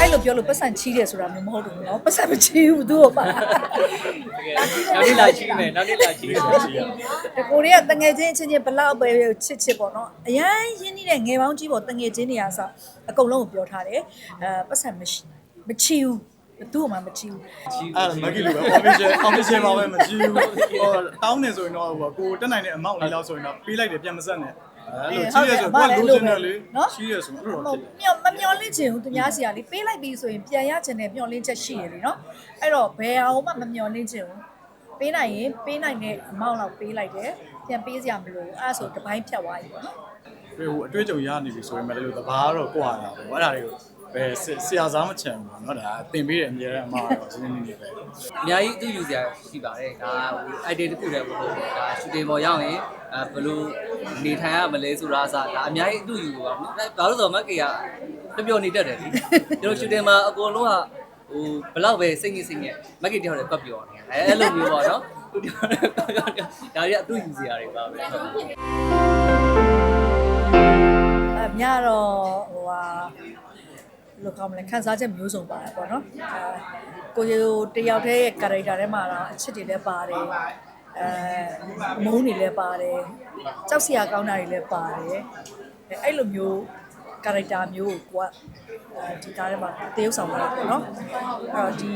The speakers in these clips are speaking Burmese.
အဲ့လိုပြောလို့ပတ်စံချီးတယ်ဆိုတာမျိုးမဟုတ်ဘူးနော်ပတ်စံမချီးဘူးသူ့ကိုပါတကယ်နောက်နေ့လာချီးမယ်နောက်နေ့လာချီးမယ်ဒီကိုရီးယားတငယ်ချင်းအချင်းချင်းဘလောက်ပဲချစ်ချစ်ပေါ့နော်အရန်ရင်းနှီးတဲ့ငယ်ပေါင်းကြီးပေါ့တငယ်ချင်းတွေကစအကုန်လုံးကိုပြောထားတယ်အဲပတ်စံမရှိမချီးဘူးဘသူ့ကိုမှမချီးဘူးအဲ့ဒါမက်ကီလိုပဲ official official ပါပဲမကြည့်ဘူးဟိုတောင်းနေဆိုရင်တော့ဟိုကိုတက်နိုင်တဲ့အမောင့်လေးလောက်ဆိုရင်တော့ပေးလိုက်တယ်ပြန်မဆက်နဲ့ အဲ့လိုချီးရဆိုကိုလိုချင်တယ်လေချီးရဆိုအဲ့လိုမတော့မျောမမျောလင့်ချင်ဘူးသူများစီကလေပေးလိုက်ပြီဆိုရင်ပြန်ရချင်တဲ့မျောလင့်ချက်ရှိရလေနော်အဲ့တော့ဘယ်အောင်မှမမျောလင့်ချင်ဘူးပေးနိုင်ရင်ပေးနိုင်တဲ့အမောင့်လောက်ပေးလိုက်တယ်ပြန်ပေးစရာမလိုဘူးအဲ့ဒါဆိုတစ်ပိုင်းဖြတ်သွားပြီပေါ့နော်ဟိုအတွေ့အကြုံရနေပြီဆိုရင်မလည်းလို့တဘာတော့ကိုရတာပဲအဲ့ဒါတွေကို ပဲဆရာစားမချင်ဘူးเนาะဒါသင်ပေးတယ်အများအမှားတော့စဉ်းနေနေပဲ အများကြီးသူ့ယူစရာရှိပါတယ်ဒါဟို idea တစ်ခုတည်းမဟုတ်ဘူးဒါ shooting ပေါ်ရောက်ရင်အဲဘယ်လိုနေထိုင်ရမလဲဆိုတာအစားဒါအများကြီးသူ့ယူပါဘာလို့ဆိုတော့မက်ကေကပျော်ပျော်နေတတ်တယ်လေကျွန်တော် shooting မှာအကုန်လုံးကဟိုဘလောက်ပဲစိတ်ညစ်စိတ်ညစ်မက်ကေတယောက်တည်းပတ်ပျော်နေအဲအဲ့လိုမျိုးပေါ့နော်သူတယောက်တည်းဒါတွေကသူ့ယူစရာတွေပါပဲ အများတော့ဟိုဟာဘယ် လိုကောင်းမလဲခန်းစားချက်မျိုးစုံပါတယ်ပေါ့နော်အဲကိုရိုတယောက်တည်းရဲ့ character ထဲမှာတော့အချစ်တွေလည်းပါတယ်အဲမုန်းတွေလည်းပါတယ်ကြောက်စရာကောင်းတာတွေလည်းပါတယ်အဲအဲ့လိုမျိုး character မျိုးကိုကိုကအဲဒီကားထဲမှာတရုပ်ဆောင်လာတယ်ပေါ့နော်အဲ့တော့ဒီ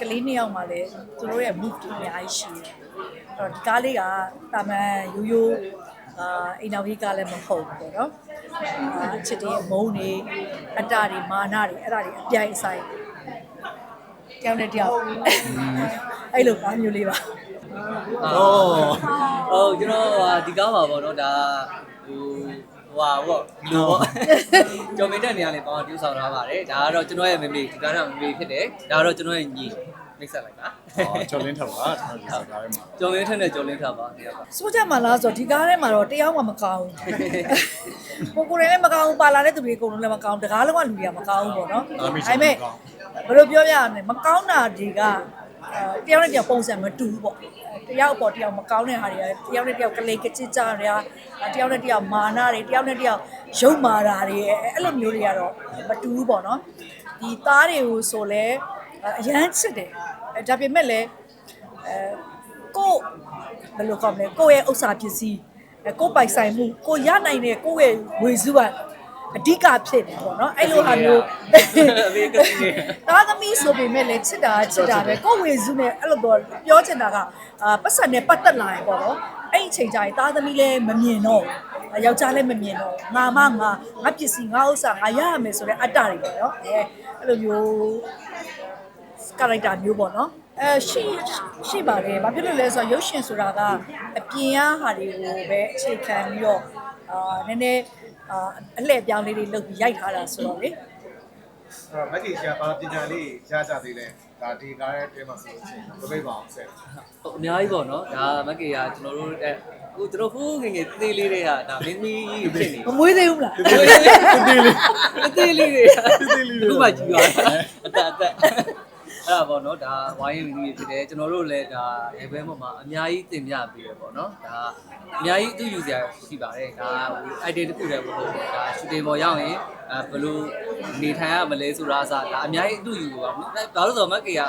ကလေးနှစ်ယောက်မှာလည်းသူတို့ရဲ့ move တွေအများကြီးရှိတယ်အဲ့တော့ဒီကားလေးကတာမန်ရိုးရိုးအာအိမ်တော်ကြီးကားလည်းမဟုတ်ဘူးပေါ့နော်အာ ချစ်တဲ့မုန်းတွေအတ္တတွေမာနတွေအဲ့ဒါတွေအပြိုင်ဆိုင်တယောက်နဲ့တယောက်အဲ့လိုကားမျိုးလေးပါဟုတ်ကျွန်တော်ဟာဒီကားပါပေါ့နော်ဒါဟိုဟွာပေါ့ဒီလိုပေါ့ကျော်မင်းတက်နေရလေပေါ့တူးဆောင်ထားပါတယ်ဒါကတော့ကျွန်တော်ရဲ့မမေဒီကားကမမေဖြစ်တယ်ဒါကတော့ကျွန်တော်ရဲ့ညီ မိတ်ဆက်လိုက်ပါအော်ကျော်လင်းထပ်ပါကျွန်တော်ဒီစကားထဲမှာကျော်မင်းထက်နဲ့ကျော်လင်းထားပါဒီကပါစိုးကြမှာလားဆိုတော့ဒီကားထဲမှာတော့တယောက်မှမကောင်းဘူးကိုကိုယ်လည်းမကောင်းဘူးပါလာတဲ့သူတွေအကုန်လုံးလည်းမကောင်းဘူးတကားလုံးကလူတွေကမကောင်းဘူးပေါ့နော်ဒါပေမဲ့ဘယ်လိုပြောပြရမလဲမကောင်းတာတွေကအဲတယောက်နဲ့တယောက်ပုံစံမတူဘူးပေါ့တယောက်ပေါ့တယောက်မကောင်းတဲ့ဟာတွေကတယောက်နဲ့တယောက်ကလေးကချစ်ကြတွေတယောက်နဲ့တယောက်မာနာတွေတယောက်နဲ့တယောက်ရုပ်မာတာတွေအဲ့လိုမျိုးတွေကတော့မတူဘူးပေါ့နော်ဒီသားတွေကိုဆိုလဲ အရန်ချစ်တယ်ဒါပေမဲ့လည်းအဲကိုဘယ်လိုကောင်းမလဲကိုယ့်ရဲ့ဥစ္စာပစ္စည်းအဲကိုယ့်ပိုင်ဆိုင်မှုကိုရနိုင်တဲ့ကိုယ့်ရဲ့ဝေစုကအဓိကဖြစ်နေပေါ့နော်အဲ့လိုဟာမျိုးအမေကစီနေသားသမီးဆိုပေမဲ့လည်းချစ်တာချစ်တာပဲကိုယ့်ဝေစုနဲ့အဲ့လိုပြောပြောချင်တာကအာပတ်စံနဲ့ပတ်သက်လာရင်ပေါ့နော်အဲ့ဒီအချိန်ကျရင်သားသမီးလည်းမမြင်တော့ဘူးယောက်ျားလည်းမမြင်တော့ဘူးငါမငါငါပစ္စည်းငါဥစ္စာငါရရမယ်ဆိုတဲ့အတ္တတွေပေါ့နော်အဲအဲ့လိုမျိုး character မျိုးပေါ့နော်အဲရှိရှိပါတယ်ဘာဖြစ်လို့လဲဆိုတော့ရုပ်ရှင်ဆိုတာကအပြင်အားဟာတွေကိုပဲအခြေခံပြီးတော့အာနည်းနည်းအာအလှည့်အပြောင်းလေးတွေလုပ်ပြီးရိုက်ထားတာဆိုတော့လေအဲ့တော့မက်ကီရှာဘာပညာလေးရကြသေးလဲဒါဒီကားရဲ့တဲမှာဆိုလို့ရှိရင်မပိတ်ပါအောင်ဆက်အများကြီးပေါ့နော်ဒါမက်ကေကကျွန်တော်တို့အဲဟိုကျွန်တော်ဟိုးငငယ်သေးလေးတွေကဒါမင်းမီးဖြစ်နေမမွေးသေးဘူးမလားအသေးလေးအသေးလေးတွေအခုမှကြည့်ရတယ်အသက်အသက် အဲ့ဒါပေါ့နော်ဒါဝိုင်းရင်ကြီးဖြစ်တယ်ကျွန်တော်တို့လည်းဒါရေဘဲပေါ်မှာအများကြီးတင်ပြပေးရပေါ့နော်ဒါအများကြီးသူ့ယူစရာရှိပါတယ်ဒါဟို idea တစ်ခုတည်းမဟုတ်ဘူးဒါ shooting ပေါ်ရောက်ရင်အဲဘယ်လိုနေထိုင်ရမလဲဆိုတာအစားဒါအများကြီးသူ့ယူပါဘာလို့ဆိုတော့မက်ကေက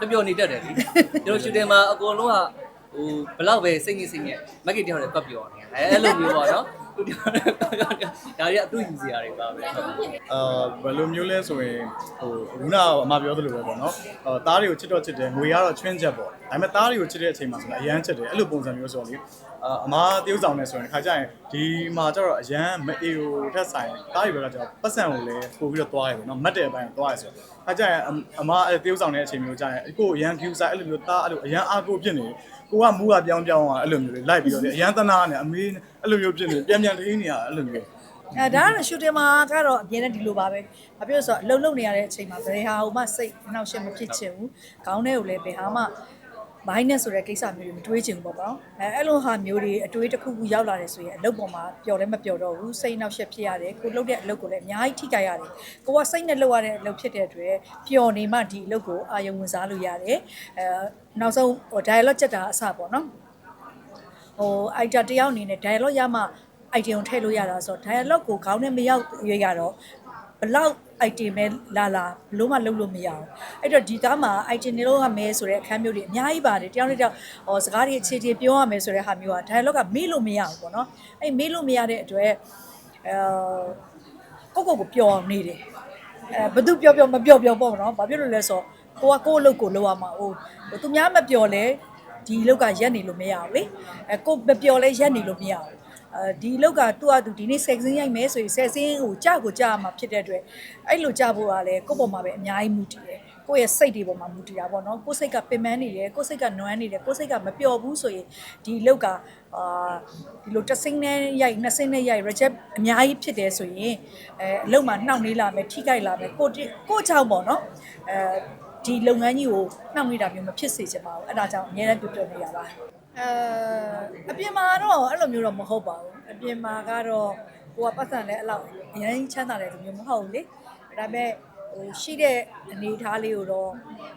ပျော်ပျော်နေတတ်တယ်လေကျွန်တော် shooting မှာအကုန်လုံးကဟိုဘလောက်ပဲစိတ်ညစ်စိတ်ညစ်မက်ကီတယောက်တည်းပတ်ပျော်နေအဲအဲ့လိုမျိုးပေါ့နော် သူတယောက်တည်းဒါတွေကသူ့ယူစရာတွေပါပဲဟုတ်အာဘယ်လိုမျိုးလဲဆိုရင်ဟိုခုနကအမပြောသလိုပဲပေါ့နော်အာသားတွေကိုချစ်တော့ချစ်တယ်ငွေကတော့ချွင်းချက်ပေါ့ဒါပေမဲ့သားတွေကိုချစ်တဲ့အချိန်မှာဆိုတော့အရန်ချစ်တယ်အဲ့လိုပုံစံမျိုးဆိုတော့လေအာအမတရုပ်ဆောင်နေဆိုရင်တစ်ခါကျရင်ဒီမှာကျတော့အရန်မအေကိုထက်ဆိုင်သားတွေဘက်ကကျတော့ပတ်စံကိုလည်းပို့ပြီးတော့သွားရပေါ့နော်မတ်တဲ့အပိုင်းကိုသွားရဆိုတော့ခါကျရင်အမအဲ့တရုပ်ဆောင်တဲ့အချိန်မျိုးကျရင်ကိုအရန် view ဆိုင်အဲ့လိုမျိုးသားအဲ့လိုအရန်အားကိုဖြစ်နေ ကိုကမူကပြောင်းပြောင်းอ่ะအဲ့လိုမျိုးလေးလိုက်ပြီးတော့လေအရန်သနာနဲ့အမေးအဲ့လိုမျိုးဖြစ်နေပြန်ပြန်ထိန်းနေရအဲ့လိုမျိုးအဲဒါကတော့ shooting မှာကတော့အပြင်းနဲ့ဒီလိုပါပဲဘာဖြစ်လို့ဆိုတော့အလုံးလုံးနေရတဲ့အချိန်မှာဘယ်ဟာမှစိတ်နှောက်ယှက်မဖြစ်ချင်ဘူးခေါင်းထဲကိုလည်းဘယ်ဟာမှ ဘိုင်းနဲ့ဆိုတဲ့ကိစ္စမျိုးတွေမတွေးချင်ဘူးပေါ့ပေါ့အဲအဲ့လိုဟာမျိုးတွေအတွေးတစ်ခုခုရောက်လာတယ်ဆိုရင်အလုပ်ပေါ်မှာပျော်လည်းမပျော်တော့ဘူးစိတ်နှောက်ယှက်ဖြစ်ရတယ်ကိုလုပ်တဲ့အလုပ်ကိုလည်းအများကြီးထိခိုက်ရတယ်ကိုကစိတ်နဲ့လုပ်ရတဲ့အလုပ်ဖြစ်တဲ့အတွက်ပျော်နေမှဒီအလုပ်ကိုအာရုံဝင်စားလို့ရတယ်အဲနောက်ဆုံးဟို dialogue ချက်တာအစပေါ့နော်ဟို item တယောက်အနေနဲ့ dialogue ရမှ item ကိုထည့်လို့ရတာဆိုတော့ dialogue ကိုခေါင်းနဲ့မရောက်ရွေးရတော့ဘလောက် item ပဲလာလာဘလို့မှလုပ်လို့မရအောင်အဲ့တော့ဒီကားမှာ item တွေလုံးရမယ်ဆိုတဲ့အခန်းမျိုးတွေအများကြီးပါတယ်တယောက်နဲ့တယောက်ဟောစကားတွေအခြေအခြေပြောရမယ်ဆိုတဲ့ဟာမျိုးက dialogue ကမေ့လို့မရဘူးပေါ့နော်အဲ့မေ့လို့မရတဲ့အတွက်အဲကိုကိုကိုပျော်နေတယ်အဲဘသူပျော်ပျော်မပျော်ပျော်ပေါ့နော်ဘာဖြစ်လို့လဲဆိုတော့ကိုကကိုယ့်အလုပ်ကိုလုပ်ရမှာဟိုသူများမပျော်လဲဒီအလုပ်ကရက်နေလို့မရဘူးလေအဲကိုမပျော်လဲရက်နေလို့မရဘူးအဲ ဒီလောက်ကသူ့အတူဒီနေ့ဆက်စင်းရိုက်မယ်ဆိုရင်ဆက်စင်းကိုကြကိုကြရမှာဖြစ်တဲ့အတွက်အဲ့လိုကြဖို့ကလည်းကိုယ့်ပေါ်မှာပဲအများကြီးမူတည်တယ်ကိုယ့်ရဲ့စိတ်တွေပေါ်မှာမူတည်တာပေါ့နော်ကိုယ့်စိတ်ကပင်ပန်းနေတယ်ကိုယ့်စိတ်ကနွမ်းနေတယ်ကိုယ့်စိတ်ကမပျော်ဘူးဆိုရင်ဒီလောက်ကအာဒီလိုတစ်စိမ့်နဲ့ရိုက်နှစ်စိမ့်နဲ့ရိုက် reject အများကြီးဖြစ်တယ်ဆိုရင်အဲအလုံးမှာနှောင့်နှေးလာမယ်ထိခိုက်လာမယ်ကိုယ့်ကိုယ့်ချောင်းပေါ့နော်အဲဒီလုပ်ငန်းကြီးကိုနှောင့်နှေးတာမျိုးမဖြစ်စေချင်ပါဘူးအဲ့ဒါကြောင့်အများနဲ့ပြောပြနေရပါ အဲအပြင်မှာတော့အဲ့လိုမျိုးတော့မဟုတ်ပါဘူးအပြင်မှာကတော့ကိုကပတ်စံလဲအဲ့လောက်အရင်ချမ်းသာတယ်လို့မျိုးမဟုတ်ဘူးလေဒါပေမဲ့ဟိုရှိတဲ့အနေအထားလေးကိုတော့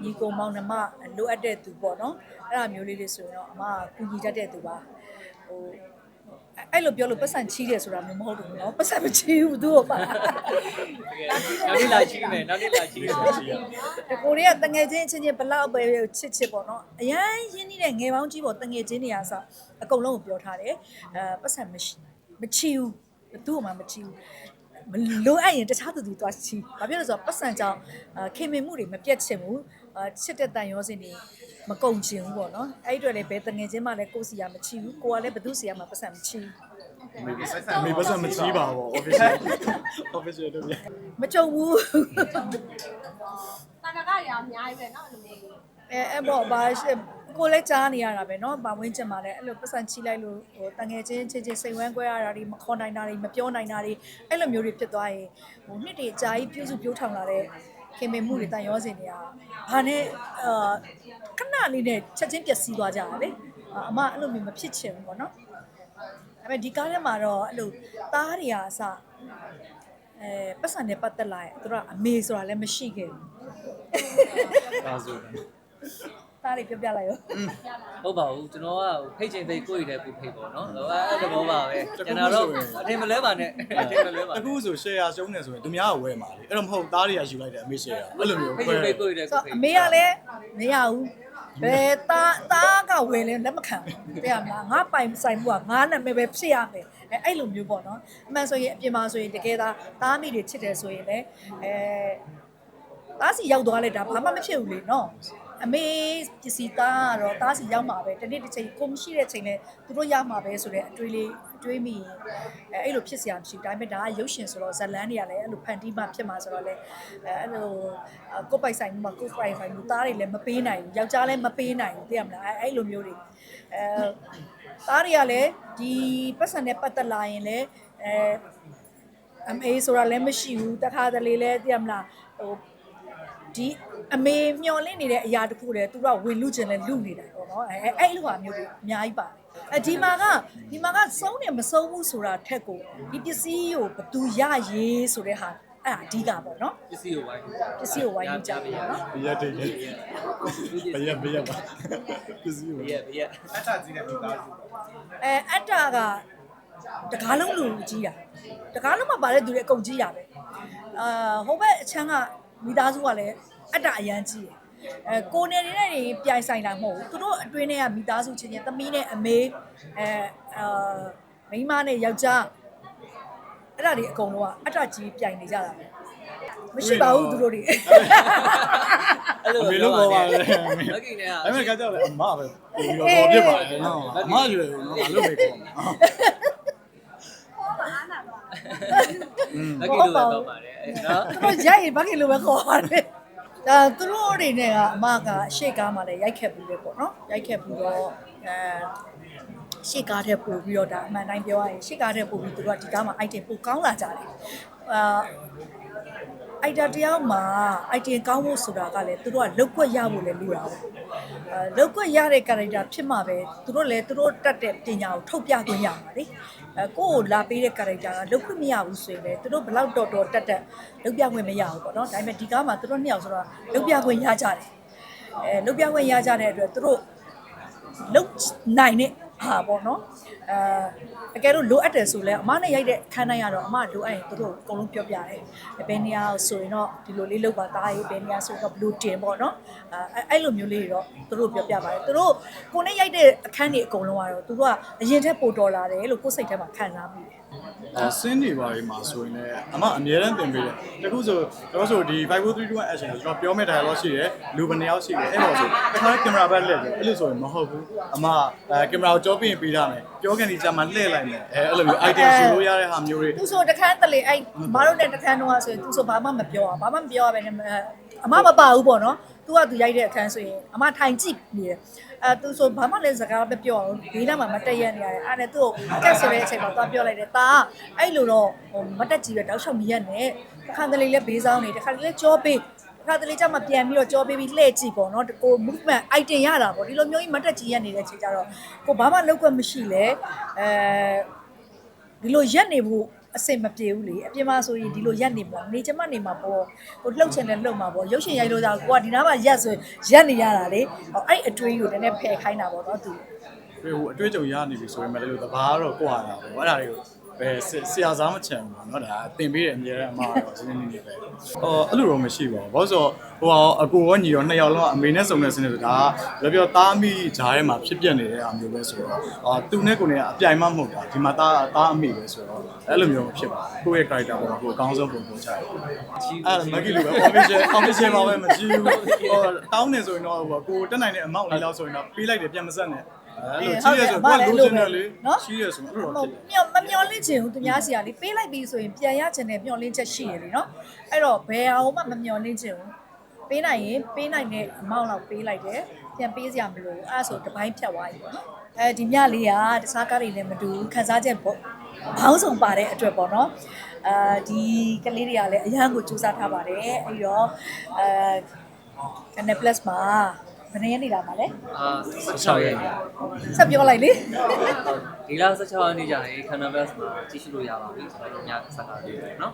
ညီကုံမောင်နှမလိုအပ်တဲ့သူပေါ့နော်အဲ့ဒါမျိုးလေးတွေဆိုရင်တော့အမကကူညီတတ်တဲ့သူပါဟို အဲ့လိုပြောလို့ပတ်စံချီးတယ်ဆိုတာမျိုးမဟုတ်ဘူးနော်ပတ်စံမချီးဘူးသူ့ကိုပါနောက်နေ့လာချီးမယ်နောက်နေ့လာချီးမယ်ဒီကိုရီးယားတငယ်ချင်းအချင်းချင်းဘလောက်ပဲချစ်ချစ်ပေါ့နော်အရန်ရင်းနှီးတဲ့ငယ်ပေါင်းကြီးပေါ့တငယ်ချင်းတွေကစအကုန်လုံးကိုပြောထားတယ်အဲပတ်စံမရှိမချီဘူးဘသူ့မှမချီဘူးမလိုအပ်ရင်တခြားသူသူသွားချီဘာဖြစ်လို့လဲဆိုတော့ပတ်စံကြောင့်ခင်မင်မှုတွေမပြတ်ချင်ဘူးအာချစ်တဲ့တန်ရောစင်တွေ မကုန်ချင်ဘူးပေါ့နော်အဲ့ဒီအတွက်လည်းဘယ်တငယ်ချင်းမှလည်းကိုယ်စီရမချီဘူးကိုကလည်းဘသူစီရမှာပတ်စံမချီဘူး အမေပတ်စံမကြီးပါဘူး official official တို့ပြ မကြုံဘူး တာနာကရအများကြီးပဲเนาะအဲ့လိုမျိုး အဲအဲ့ပေါ့ဘာရှိကိုလည်းကြားနေရတာပဲเนาะဘာဝင်းချင်ပါလဲအဲ့လိုပတ်စံချီလိုက်လို့ဟိုတငယ်ချင်းချင်းချင်းစိတ်ဝမ်းကွဲရတာတွေမခေါ်နိုင်တာတွေမပြောနိုင်တာတွေအဲ့လိုမျိုးတွေဖြစ်သွားရင်ဟိုနှစ်တွေအကြာကြီးပြုစုပြောထောင်လာတဲ့ခင်မင်မှုတွေတန်ရောစင်တွေကဘာနဲ့အာ ခဏလေးနဲ့ချက်ချင်းပျက်စီးသွားကြတာလေအာအမအဲ့လိုမျိုးမဖြစ်ချင်ဘူးပေါ့နော်ဒါပေမဲ့ဒီကားထဲမှာတော့အဲ့လိုသားတွေကအစအဲပတ်စံနဲ့ပတ်သက်လာရင်သူတို့ကအမေဆိုတာလည်းမရှိခဲ့ဘူးဒါဆို သားတွေပြောပြလိုက်ရောဟုတ်ပါဘူးကျွန်တော်ကဖိတ်ချိန်ဖိတ်ကိုရတဲ့ကိုဖိတ်ပေါ့နော်အဲ့ဒါဘောပါပဲကျွန်တော်တော့အထင်မလဲပါနဲ့အထင်မလဲပါအခုဆို share ရှုံးနေဆိုရင်သူများကဝယ်မှာလေအဲ့တော့မဟုတ်သားတွေကယူလိုက်တယ်အမေ share အဲ့လိုမျိုးဖိတ်ချိန်ဖိတ်ကိုရတဲ့ဆိုကိုတော့ဖိတ်အမေကလည်းမရဘူးဘယ်သားသားကဝင်လဲလက်မခံဘူးတဲ့မလားငါပိုင်ဆိုင်မှုကငါနာမည်ပဲဖြစ်ရမယ်အဲအဲ့လိုမျိုးပေါ့နော်အမှန်ဆိုရင်အပြင်မှာဆိုရင်တကယ်သားသားမိတွေချစ်တယ်ဆိုရင်လည်းအဲသားစီရောက်သွားလဲဒါဘာမှမဖြစ်ဘူးလေနော် အမေပစ္စည်းသားကတော့သားစီရောက်မှာပဲတနေ့တစ်ချိန်ကိုမရှိတဲ့ချိန်လဲသူတို့ရမှာပဲဆိုတဲ့အတွေးလေးအတွေးမိရင်အဲအဲ့လိုဖြစ်စရာမရှိဘူးဒါပေမဲ့ဒါကရုပ်ရှင်ဆိုတော့ဇလန်းတွေကလည်းအဲ့လိုဖန်တီးမှဖြစ်မှာဆိုတော့လေအဲအဲ့လိုကိုယ်ပိုက်ဆိုင်မှုမှာကိုယ်ပိုက်ဆိုင်မှုသားတွေလည်းမပေးနိုင်ဘူးယောက်ျားလည်းမပေးနိုင်ဘူးသိရမလားအဲအဲ့လိုမျိုးတွေအဲသားတွေကလည်းဒီပတ်စံနဲ့ပတ်သက်လာရင်လည်းအဲ MA ဆိုတာလည်းမရှိဘူးတခါတလေလည်းသိရမလားဟိုဒီ အမေမျောလင့်နေတဲ့အရာတခုလေသူတို့ကဝင်လူကျင်လဲလူနေတာပေါ့နော်အဲအဲ့လိုဟာမျိုးတွေအများကြီးပါတယ်အဒီမှာကဒီမှာကစုံးတယ်မစုံးဘူးဆိုတာထက်ကိုဒီပစ္စည်းကိုဘသူရရေးဆိုတဲ့ဟာအဲ့ဒါအဓိကပေါ့နော်ပစ္စည်းကိုဝိုင်းပစ္စည်းကိုဝိုင်းကြပြီနော်ဘရက်တိတ်လေဘရက်ဘရက်ပါပစ္စည်းကိုဘရက်ဘရက်အထကြီးတဲ့မိသားစုအဲအတ္တကတကားလုံးလူကြီးတာတကားလုံးမှာပါတဲ့သူတွေအကုန်ကြီးတာပဲအာဟိုဘက်အချမ်းကမိသားစုကလည်း အတ္တအရန်ကြီးတယ်အဲကိုနေနေတဲ့တွေပြိုင်ဆိုင်တာမဟုတ်ဘူးသူတို့အတွင်းထဲကမိသားစုချင်းချင်းသမီးနဲ့အမေအဲအာမိန်းမနဲ့ယောက်ျားအဲ့ဒါတွေအကုန်လုံးကအတ္တကြီးပြိုင်နေကြတာပဲမရှိပါဘူးသူတို့တွေအဲ့လိုအမေလို့ခေါ်ပါလေမကင်နဲ့အဲ့မဲ့ကကြောက်လေအမပဲပြီးတော့ပေါ်ပြစ်ပါလေနော်အမရွယ်နော်အလုပ်ပဲခေါ်မှာမကင်လို့တော့ပါတယ်နော်သူတို့ရိုက်ရင်ဘာကြီးလိုပဲခေါ်ရတယ် ဒါသူတို့တွေနဲ့ကအမကအရှိကားမှလည်းရိုက်ခဲ့ပြီးပဲပေါ့နော်ရိုက်ခဲ့ပြီးတော့အဲရှေ့ကားတဲ့ပို့ပြီးတော့ဒါအမှန်တိုင်းပြောရရင်ရှေ့ကားတဲ့ပို့ပြီးသူတို့ကဒီကားမှာ item ပို့ကောင်းလာကြတယ်အာ အိုက်တာတယောက်မှာ item ကောင်းဖို့ဆိုတာကလည်းသူတို့ကလောက်ကွက်ရဖို့လည်းလိုတာပေါ့အဲလောက်ကွက်ရတဲ့ character ဖြစ်မှာပဲသူတို့လည်းသူတို့တတ်တဲ့ပညာကိုထုတ်ပြခွင့်ရမှာလေအဲကိုယ့်ကိုလာပေးတဲ့ character ကလောက်ခွင့်မရဘူးဆိုရင်လည်းသူတို့ဘလောက်တော်တော်တတ်တတ်လောက်ပြခွင့်မရဘူးပေါ့နော်ဒါပေမဲ့ဒီကားမှာသူတို့နှစ်ယောက်ဆိုတော့လောက်ပြခွင့်ရကြတယ်အဲလောက်ပြခွင့်ရကြတဲ့အတွက်သူတို့လောက်နိုင်တဲ့ ဟာပေါ့နော်အဲအကယ်လို့လိုအပ်တယ်ဆိုလဲအမနဲ့ရိုက်တဲ့အခန်းတိုင်းကတော့အမလိုအပ်ရင်သူတို့အကုန်လုံးပြောပြတယ်ဘယ်နေရာဆိုရင်တော့ဒီလိုလေးလုပ်ပါသားရေးဘယ်နေရာဆိုတော့ဘလူးတင်ပေါ့နော်အဲအဲ့လိုမျိုးလေးတွေတော့သူတို့ပြောပြပါတယ်သူတို့ကိုနဲ့ရိုက်တဲ့အခန်းတွေအကုန်လုံးကတော့သူတို့ကအရင်ထက်ပိုတော်လာတယ်လို့ကိုယ်စိတ်ထဲမှာခံစားမိတယ် အဲဆင်းနေပါလိမ့်မှာဆိုရင်လည်းအမအမြဲတမ်းတင်ပေးတယ်တခုဆိုတော့ဆိုဒီ5431 action ကိုကျွန်တော်ပြောမဲ့ dialogue ရှိတယ်လူဘယ်နှစ်ယောက်ရှိတယ်အဲ့တော့ဆိုတစ်ခါကင်မရာဘက်လှည့်တယ်အဲ့လိုဆိုရင်မဟုတ်ဘူးအမအဲကင်မရာကိုကြောပြရင်ပေးရမယ်ပြောကန်ဒီကြမှာလှည့်လိုက်မယ်အဲအဲ့လိုမျိုး item ယူလို့ရတဲ့ဟာမျိုးတွေသူဆိုတခန်းတလေအဲ့မတို့နဲ့တခန်းတော့ဆိုရင်သူဆိုဘာမှမပြောอ่ะဘာမှမပြောရပဲနဲ့ အမမပါဘူးပေါ့နော်သူကသူရိုက်တဲ့အခန်းဆိုရင်အမထိုင်ကြည့်နေတယ်အဲသူဆိုဘာမှလည်းစကားမပြောအောင်ဘေးနားမှာမတက်ရက်နေရတယ်အဲ့ဒါသူ့ကိုကက်ဆယ်တဲ့အချိန်မှာသွားပြောလိုက်တယ်ตาအဲ့လိုတော့ဟိုမတက်ကြည့်ပဲတောက်လျှောက်မရက်နဲ့တခါတလေလည်းဘေးဆောင်နေတခါတလေကြောပေးတခါတလေကျမှပြန်ပြီးတော့ကြောပေးပြီးလှည့်ကြည့်ပေါ့နော်ကို movement item ရတာပေါ့ဒီလိုမျိုးကြီးမတက်ကြည့်ရက်နေတဲ့ချိန်ကျတော့ကိုဘာမှလောက်ွက်မရှိလဲအဲဒီလိုရက်နေဖို့ အစင်မပြေဘူးလေအပြင်မှာဆိုရင်ဒီလိုရက်နေပေါ့နေချင်မှနေမှာပေါ့ကိုလှုပ်ချင်တယ်လှုပ်မှာပေါ့ရုပ်ရှင်ရိုက်လို့ကြောင့်ကိုကဒီနားမှာရက်ဆိုရင်ရက်နေရတာလေဟောအဲ့အတွေးကိုတည်းနဲ့ဖယ်ခိုင်းတာပေါ့နော်သူဟိုအတွေ့အကြုံရနေပြီဆိုရင်လည်းလို့တဘာကတော့ကိုရတာပေါ့အဲ့ဒါတွေကို ပဲဆရာစားမချင်ဘူးပေါ့နော်ဒါတင်ပေးတယ်အများရန်အမတော့စဉ်းနေနေပဲဟောအဲ့လိုတော့မရှိပါဘူးဘာလို့ဆိုဟိုဟောအကိုရောညီရောနှစ်ယောက်လုံးအမေနဲ့စုံတဲ့စနစ်ဆိုတာလောပြောသားမိဂျားထဲမှာဖြစ်ပြနေတဲ့အမျိုးပဲဆိုတော့အာသူနဲ့ကိုနဲ့အပြိုင်မမဟုတ်တာဒီမှာသားသားအမိပဲဆိုတော့အဲ့လိုမျိုးဖြစ်ပါကိုယ့်ရဲ့ character ပေါ်မှာကိုယ်အကောင်းဆုံးပုံပေါ်ချရအဲ့ဒါမကီလိုပဲ commission commission ပါပဲမကြည့်ဘူးဟောတောင်းနေဆိုရင်တော့ဟိုကိုတက်နိုင်တဲ့အမောက်လေးလောက်ဆိုရင်တော့ပေးလိုက်တယ်ပြန်မဆက်နဲ့ အဲ့လိုကြီးရဆိုတော့ကိုလိုချင်တယ်လေကြီးရဆိုတော့အဲ့လိုဖြစ်တယ်မျောမမျောလင့်ချင်ဘူးသူများစီကလေပေးလိုက်ပြီဆိုရင်ပြန်ရချင်တယ်မျောလင့်ချက်ရှိရလေနော်အဲ့တော့ဘယ်အောင်မှမမျောလင့်ချင်ဘူးပေးနိုင်ရင်ပေးနိုင်တဲ့အမောင့်လောက်ပေးလိုက်တယ်ပြန်ပေးစရာမလိုဘူးအဲ့ဒါဆိုတစ်ပိုင်းဖြတ်သွားပြီပေါ့နော်အဲဒီမြလေးကတခြားကားတွေလည်းမတူဘူးခန်းစားချက်ပေါ့ဘောင်းဆောင်ပါတဲ့အတွက်ပေါ့နော်အာဒီကလေးတွေကလည်းအရန်ကိုစူးစမ်းထားပါတယ်အဲ့တော့အဲ Canal Plus မှာ ဘယ်နှစ်ရက်နေလာမှာလဲ အာ16ရက်နေ့ ဆက်ပြောလိုက်လေ ဒီလ16ရက်နေ့ကျရင် Canvas မှာကြည့်ရှုလို့ရပါပြီဆိုတော့ညစကားလေးပဲเนาะ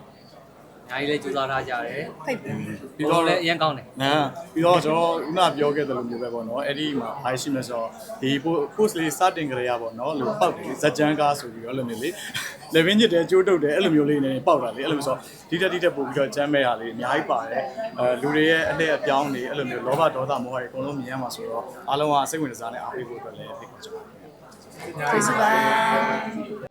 ညာကြီးလည်းကြိုးစားထားကြတယ်ဖိတ်ပြီပြီးတော့လည်းအရင်ကောင်းတယ်နာပြီးတော့ကျွန်တော်ခုနပြောခဲ့တဲ့လိုမျိုးပဲပေါ့နော်အဲ့ဒီမှာဘာရှိမလဲဆိုတော့ဒီ post လေးစတင်ကြရပေါ့နော်လို့ပောက်တယ်ဇက်ကြမ်းကားဆိုပြီးတော့အဲ့လိုမျိုးလေ level ညစ်တယ်ကြိုးတုတ်တယ်အဲ့လိုမျိုးလေးနေပောက်တာလေအဲ့လိုမျိုးဆိုဒီတက်ဒီတက်ပို့ပြီးတော့ကြမ်းမဲ့ရလေးအများကြီးပါတယ်အဲလူတွေရဲ့အလှည့်အပြောင်းတွေအဲ့လိုမျိုးလောဘဒေါသမောဟတွေအကုန်လုံးမြင်ရမှာဆိုတော့အားလုံးကစိတ်ဝင်စားနေအားပေးဖို့အတွက်လည်းဖိတ်ခေါ်ချင်ပါတယ်ကျေးဇူးပါ